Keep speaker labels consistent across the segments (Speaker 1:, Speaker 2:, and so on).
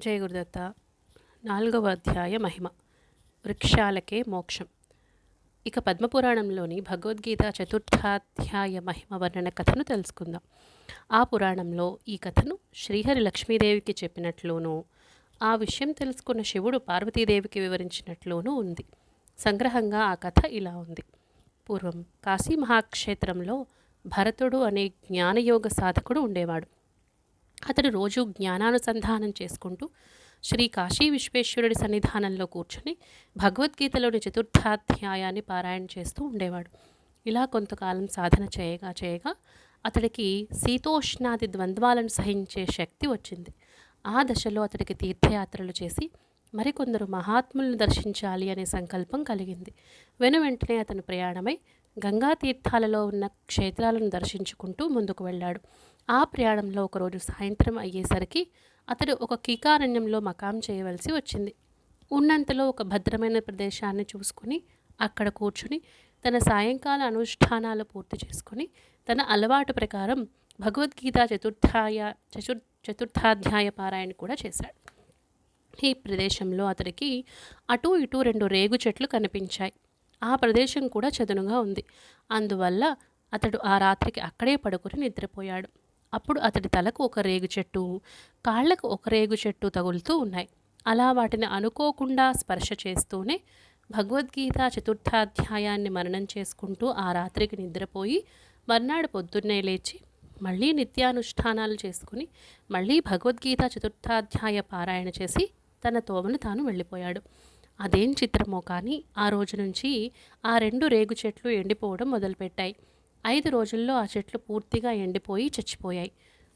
Speaker 1: జయ గురుదత్త నాలుగవ అధ్యాయ మహిమ వృక్షాలకే మోక్షం. ఇక పద్మపురాణంలోని భగవద్గీత చతుర్థాధ్యాయ మహిమ వర్ణన కథను తెలుసుకుందాం. ఆ పురాణంలో ఈ కథను శ్రీహరి లక్ష్మీదేవికి చెప్పినట్లునూ ఆ విషయం తెలుసుకున్న శివుడు పార్వతీదేవికి వివరించినట్లునూ ఉంది. సంగ్రహంగా ఆ కథ ఇలా ఉంది. పూర్వం కాశీ మహాక్షేత్రంలో భరతుడు అనే జ్ఞానయోగ సాధకుడు ఉండేవాడు. అతడు రోజు జ్ఞానానుసంధానం చేసుకుంటూ శ్రీ కాశీ విశ్వేశ్వరుడి సన్నిధానంలో కూర్చొని భగవద్గీతలోని చతుర్థాధ్యాయాన్ని పారాయణ చేస్తూ ఉండేవాడు. ఇలా కొంతకాలం సాధన చేయగా చేయగా అతడికి శీతోష్ణాది ద్వంద్వాలను సహించే శక్తి వచ్చింది. ఆ దశలో అతడికి తీర్థయాత్రలు చేసి మరికొందరు మహాత్ములను దర్శించాలి అనే సంకల్పం కలిగింది. వెను వెంటనే అతను ప్రయాణమై గంగా తీర్థాలలో ఉన్న క్షేత్రాలను దర్శించుకుంటూ ముందుకు వెళ్ళాడు. ఆ ప్రయాణంలో ఒకరోజు సాయంత్రం అయ్యేసరికి అతడు ఒక కీకారణ్యంలో మకాం చేయవలసి వచ్చింది. ఉన్నంతలో ఒక భద్రమైన ప్రదేశాన్ని చూసుకుని అక్కడ కూర్చుని తన సాయంకాల అనుష్ఠానాలు పూర్తి చేసుకుని తన అలవాటు ప్రకారం భగవద్గీత చతుర్థాయ చతుర్ చతుర్థాధ్యాయ పారాయణ కూడా చేశాడు. ఈ ప్రదేశంలో అతడికి అటు ఇటు రెండు రేగు చెట్లు కనిపించాయి. ఆ ప్రదేశం కూడా చదునుగా ఉంది. అందువల్ల అతడు ఆ రాత్రికి అక్కడే పడుకుని నిద్రపోయాడు. అప్పుడు అతడి తలకు ఒక రేగు చెట్టు కాళ్ళకు ఒక రేగు చెట్టు తగులుతూ ఉన్నాయి. అలా వాటిని అనుకోకుండా స్పర్శ చేస్తూనే భగవద్గీత చతుర్థాధ్యాయాన్ని మననం చేసుకుంటూ ఆ రాత్రికి నిద్రపోయి మర్నాడు పొద్దున్నే లేచి మళ్ళీ నిత్యానుష్ఠానాలు చేసుకుని మళ్ళీ భగవద్గీత చతుర్థాధ్యాయ పారాయణ చేసి తన తోమను తాను వెళ్ళిపోయాడు. అదేం చిత్రమో కానీ ఆ రోజు నుంచి ఆ రెండు రేగు చెట్లు ఎండిపోవడం మొదలుపెట్టాయి. ఐదు రోజుల్లో ఆ చెట్లు పూర్తిగా ఎండిపోయి చచ్చిపోయాయి.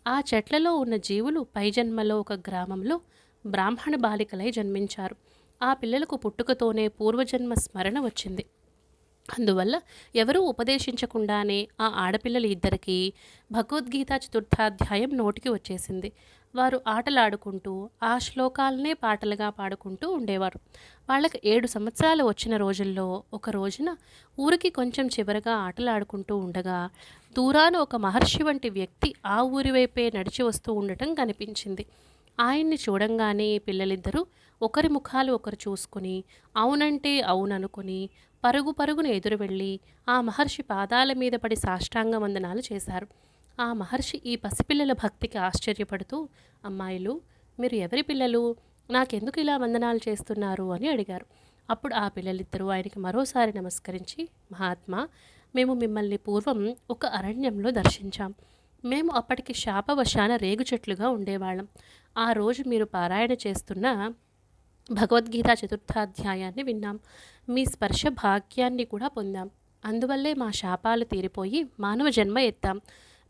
Speaker 1: ఆ చెట్లలో ఉన్న జీవులు పై జన్మలో ఒక గ్రామంలో బ్రాహ్మణ బాలికలై జన్మించారు. ఆ పిల్లలకు పుట్టుకతోనే పూర్వజన్మ స్మరణ వచ్చింది. అందువల్ల ఎవరూ ఉపదేశించకుండానే ఆ ఆడపిల్లలు ఇద్దరికీ భగవద్గీత చతుర్థాధ్యాయం నోటికి వచ్చేసింది. వారు ఆటలాడుకుంటూ ఆ శ్లోకాలనే పాటలుగా పాడుకుంటూ ఉండేవారు. వాళ్ళకి ఏడు సంవత్సరాలు వచ్చిన రోజుల్లో ఒక రోజున ఊరికి కొంచెం చివరగా ఆటలాడుకుంటూ ఉండగా దూరాన ఒక మహర్షి వంటి వ్యక్తి ఆ ఊరి వైపే నడిచి వస్తూ ఉండటం కనిపించింది. ఆయన్ని చూడంగానే పిల్లలిద్దరూ ఒకరి ముఖాలు ఒకరు చూసుకుని అవునంటే అవుననుకుని పరుగు పరుగును ఎదురు వెళ్ళి ఆ మహర్షి పాదాల మీద పడి సాష్టాంగ వందనాలు చేశారు. ఆ మహర్షి ఈ పసిపిల్లల భక్తికి ఆశ్చర్యపడుతూ అమ్మాయిలు మీరు ఎవరి పిల్లలు? నాకెందుకు ఇలా వందనాలు చేస్తున్నారు? అని అడిగారు. అప్పుడు ఆ పిల్లలిద్దరూ ఆయనకి మరోసారి నమస్కరించి మహాత్మా మేము మిమ్మల్ని పూర్వం ఒక అరణ్యంలో దర్శించాం. మేము అప్పటికి శాపవశాన రేగు చెట్లుగా ఉండేవాళ్ళం. ఆ రోజు మీరు పారాయణ చేస్తున్న భగవద్గీత చతుర్థాధ్యాయాన్ని విన్నాం. మీ స్పర్శ భాగ్యాన్ని కూడా పొందాం. అందువల్లే మా శాపాలు తీరిపోయి మానవ జన్మ ఎత్తాం.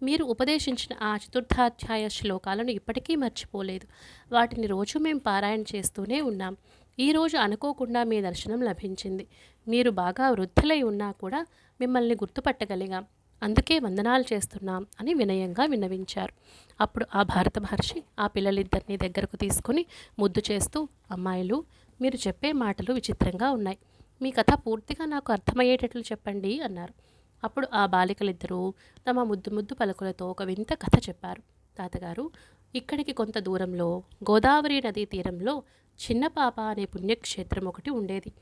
Speaker 1: మీరు ఉపదేశించిన ఆ చతుర్థాధ్యాయ శ్లోకాలను ఇప్పటికీ మర్చిపోలేదు. వాటిని రోజు మేము పారాయణ చేస్తూనే ఉన్నాం. ఈరోజు అనుకోకుండా మీ దర్శనం లభించింది. మీరు బాగా వృద్ధులై ఉన్నా కూడా మిమ్మల్ని గుర్తుపట్టగలిగాం. అందుకే వందనాలు చేస్తున్నాం అని వినయంగా విన్నవించారు. అప్పుడు ఆ భారత మహర్షి ఆ పిల్లలిద్దరిని దగ్గరకు తీసుకుని ముద్దు చేస్తూ అమ్మాయిలు మీరు చెప్పే మాటలు విచిత్రంగా ఉన్నాయి. మీ కథ పూర్తిగా నాకు అర్థమయ్యేటట్లు చెప్పండి అన్నారు. అప్పుడు ఆ బాలికలిద్దరూ తమ ముద్దు ముద్దు పలుకులతో ఒక వింత కథ చెప్పారు. తాతగారు ఇక్కడికి కొంత దూరంలో గోదావరి నదీ తీరంలో చిన్న పాప అనే పుణ్యక్షేత్రం ఒకటి ఉండేది.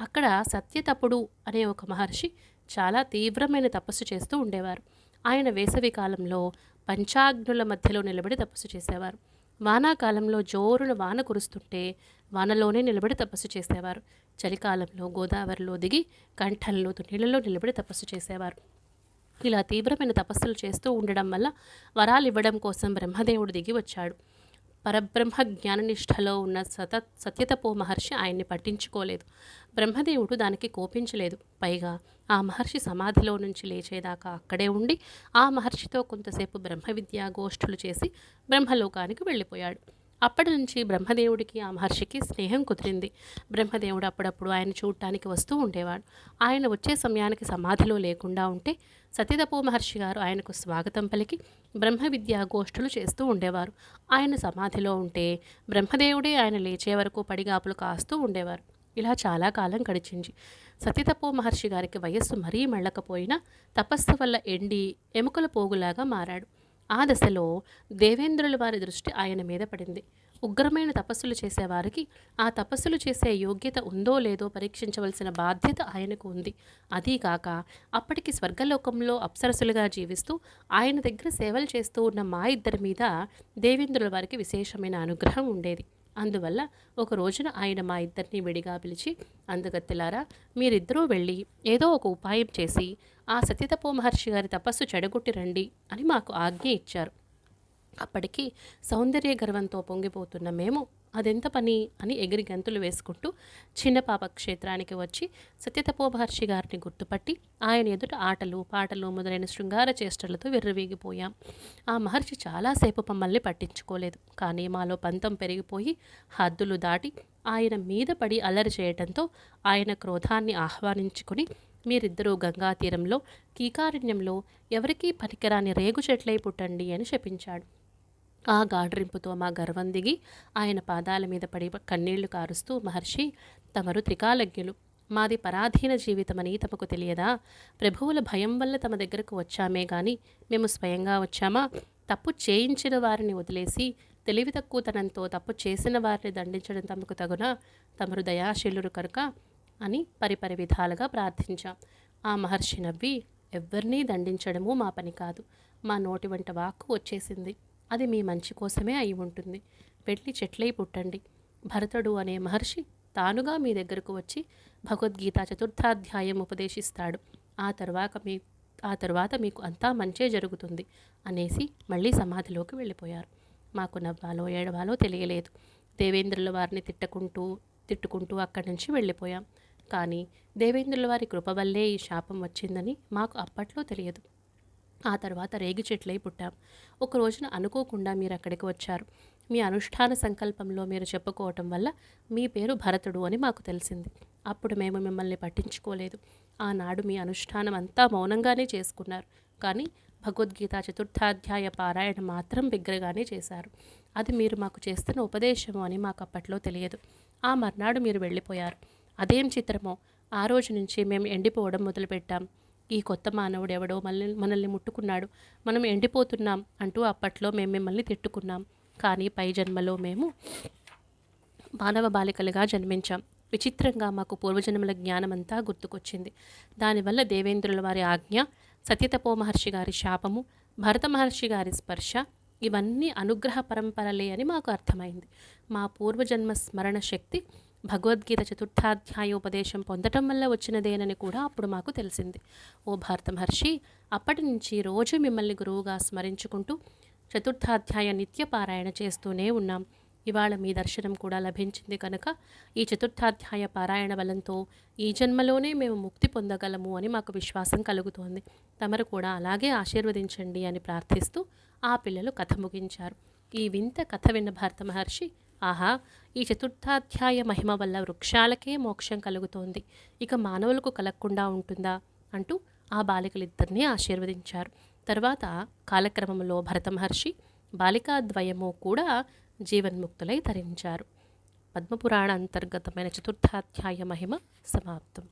Speaker 1: అక్కడ సత్యతపుడు అనే ఒక మహర్షి చాలా తీవ్రమైన తపస్సు చేస్తూ ఉండేవారు. ఆయన వేసవి కాలంలో పంచాగ్నుల మధ్యలో నిలబడి తపస్సు చేసేవారు. వానాకాలంలో జోరున వాన కురుస్తుంటే వానలోనే నిలబడి తపస్సు చేసేవారు. చలికాలంలో గోదావరిలో దిగి కంఠంలో నీళ్ళలో నిలబడి తపస్సు చేసేవారు. ఇలా తీవ్రమైన తపస్సులు చేస్తూ ఉండడం వల్ల వరాలు ఇవ్వడం కోసం బ్రహ్మదేవుడు దిగి వచ్చాడు. పరబ్రహ్మ జ్ఞాననిష్టలో ఉన్న సత సత్యతపో మహర్షి ఆయన్ని పట్టించుకోలేదు. బ్రహ్మదేవుడు దానికి కోపించలేదు. పైగా ఆ మహర్షి సమాధిలో నుంచి లేచేదాకా అక్కడే ఉండి ఆ మహర్షితో కొంతసేపు బ్రహ్మ విద్యా గోష్ఠులు చేసి బ్రహ్మలోకానికి వెళ్ళిపోయాడు. అప్పటి నుంచి బ్రహ్మదేవుడికి ఆ మహర్షికి స్నేహం కుదిరింది. బ్రహ్మదేవుడు అప్పుడప్పుడు ఆయన చూడటానికి వస్తూ ఉండేవాడు. ఆయన వచ్చే సమయానికి సమాధిలో లేకుండా ఉంటే సతీతపో మహర్షి గారు ఆయనకు స్వాగతం పలికి బ్రహ్మ విద్యా గోష్ఠులు చేస్తూ ఉండేవారు. ఆయన సమాధిలో ఉంటే బ్రహ్మదేవుడే ఆయన లేచే వరకు పడిగాపులు కాస్తూ ఉండేవారు. ఇలా చాలా కాలం గడిచింది. సతీతపో మహర్షి గారికి వయస్సు మరీ మళ్ళకపోయినా తపస్సు వల్ల ఎండి ఎముకల పోగులాగా మారాడు. ఆ దశలో దేవేంద్రుల వారి దృష్టి ఆయన మీద పడింది. ఉగ్రమైన తపస్సులు చేసేవారికి ఆ తపస్సులు చేసే యోగ్యత ఉందో లేదో పరీక్షించవలసిన బాధ్యత ఆయనకు ఉంది. అదీకాక అప్పటికి స్వర్గలోకంలో అప్సరసులుగా జీవిస్తూ ఆయన దగ్గర సేవలు చేస్తూ ఉన్న మా ఇద్దరి మీద దేవేంద్రుల వారికి విశేషమైన అనుగ్రహం ఉండేది. అందువల్ల ఒక రోజున ఆయన మా ఇద్దరిని విడిగా పిలిచి అందగత్తెలారా మీరిద్దరూ వెళ్ళి ఏదో ఒక ఉపాయం చేసి ఆ సతీతపో మహర్షి గారి తపస్సు చెడగొట్టి రండి అని మాకు ఆజ్ఞ ఇచ్చారు. అప్పటికి సౌందర్య గర్వంతో పొంగిపోతున్న మేము అదెంత పని? అని ఎగిరి గంతులు వేసుకుంటూ చిన్నపాప క్షేత్రానికి వచ్చి సత్యతపోమహర్షి గారిని గుర్తుపట్టి ఆయన ఎదుట ఆటలు పాటలు మొదలైన శృంగార చేష్టలతో విర్రవీగిపోయాం. ఆ మహర్షి చాలాసేపు మమ్మల్ని పట్టించుకోలేదు. కానీ మాలో పంతం పెరిగిపోయి హద్దులు దాటి ఆయన మీద పడి అల్లరి చేయటంతో ఆయన క్రోధాన్ని ఆహ్వానించుకుని మీరిద్దరూ గంగా తీరంలో కీకారణ్యంలో ఎవరికీ పనికిరాని రేగు చెట్లై పుట్టండి అని శపించాడు. ఆ గాడ్రింపుతో మా గర్వం దిగి ఆయన పాదాల మీద పడి కన్నీళ్ళు కారుస్తూ మహర్షి తమరు త్రికాలజ్ఞులు. మాది పరాధీన జీవితమని తమకు తెలియదా? ప్రభువుల భయం వల్ల తమ దగ్గరకు వచ్చామే గాని మేము స్వయంగా వచ్చామా? తప్పు చేయించిన వారిని వదిలేసి తెలివి తక్కువతనంతో తప్పు చేసిన వారిని దండించడం తమకు తగునా? తమరు దయాశీలురు కనుక? అని పరిపరి విధాలుగా ప్రార్థించాం. ఆ మహర్షి నవ్వి ఎవ్వరినీ దండించడము మా పని కాదు. మా నోటి వంట వాక్కు వచ్చేసింది. అది మీ మంచి కోసమే అయి ఉంటుంది. వెళ్ళి చెట్లై పుట్టండి. భరతుడు అనే మహర్షి తానుగా మీ దగ్గరకు వచ్చి భగవద్గీత చతుర్థాధ్యాయం ఉపదేశిస్తాడు. ఆ తర్వాత మీ ఆ తర్వాత మీకు అంతా మంచే జరుగుతుంది అనేసి మళ్ళీ సమాధిలోకి వెళ్ళిపోయారు. మాకు నవ్వాలో ఏడవాలో తెలియలేదు. దేవేంద్రుల వారిని తిట్టుకుంటూ తిట్టుకుంటూ అక్కడి నుంచి వెళ్ళిపోయాం. కానీ దేవేంద్రుల వారి కృప వల్లే ఈ శాపం వచ్చిందని మాకు అప్పట్లో తెలియదు. ఆ తర్వాత రేగి చెట్లై పుట్టాం. ఒక రోజున అనుకోకుండా మీరు అక్కడికి వచ్చారు. మీ అనుష్ఠాన సంకల్పంలో మీరు చెప్పుకోవటం వల్ల మీ పేరు భరతుడు అని మాకు తెలిసింది. అప్పుడు మేము మిమ్మల్ని పట్టించుకోలేదు. ఆనాడు మీ అనుష్ఠానం అంతా మౌనంగానే చేసుకున్నారు. కానీ భగవద్గీత చతుర్థాధ్యాయ పారాయణ మాత్రం బిగ్గరగానే చేశారు. అది మీరు మాకు చేస్తున్న ఉపదేశము అని మాకు అప్పట్లో తెలియదు. ఆ మర్నాడు మీరు వెళ్ళిపోయారు. అదేం చిత్రమో? ఆ రోజు నుంచి మేము ఎండిపోవడం మొదలుపెట్టాం. ఈ కొత్త మానవుడు ఎవడో మనల్ని మనల్ని ముట్టుకున్నాడు. మనం ఎండిపోతున్నాం అంటూ అప్పట్లో మేము మిమ్మల్ని తిట్టుకున్నాం. కానీ పై జన్మలో మేము మానవ బాలికలుగా జన్మించాం. విచిత్రంగా మాకు పూర్వజన్మల జ్ఞానమంతా గుర్తుకొచ్చింది. దానివల్ల దేవేంద్రుల వారి ఆజ్ఞ సత్యతపో మహర్షి గారి శాపము భరత మహర్షి గారి స్పర్శ ఇవన్నీ అనుగ్రహ పరంపరలే అని మాకు అర్థమైంది. మా పూర్వజన్మ స్మరణ శక్తి భగవద్గీత చతుర్థాధ్యాయోపదేశం పొందటం వల్ల వచ్చినదేనని కూడా అప్పుడు మాకు తెలిసింది. ఓ భారత మహర్షి అప్పటి నుంచి రోజు మిమ్మల్ని గురువుగా స్మరించుకుంటూ చతుర్థాధ్యాయ నిత్య పారాయణ చేస్తూనే ఉన్నాం. ఇవాళ మీ దర్శనం కూడా లభించింది కనుక ఈ చతుర్థాధ్యాయ పారాయణ బలంతో ఈ జన్మలోనే మేము ముక్తి పొందగలము అని మాకు విశ్వాసం కలుగుతోంది. తమరు కూడా అలాగే ఆశీర్వదించండి అని ప్రార్థిస్తూ ఆ పిల్లలు కథ ముగించారు. ఈ వింత కథ విన్న భారత మహర్షి ఆహా ఈ చతుర్థాధ్యాయ మహిమ వల్ల వృక్షాలకే మోక్షం కలుగుతోంది. ఇక మానవులకు కలగకుండా ఉంటుందా? అంటూ ఆ బాలికలిద్దరినీ ఆశీర్వదించారు. తర్వాత కాలక్రమంలో భరత మహర్షి బాలికాద్వయము కూడా జీవన్ముక్తులై తరించారు పద్మపురాణ అంతర్గతమైన చతుర్థాధ్యాయ మహిమ సమాప్తం.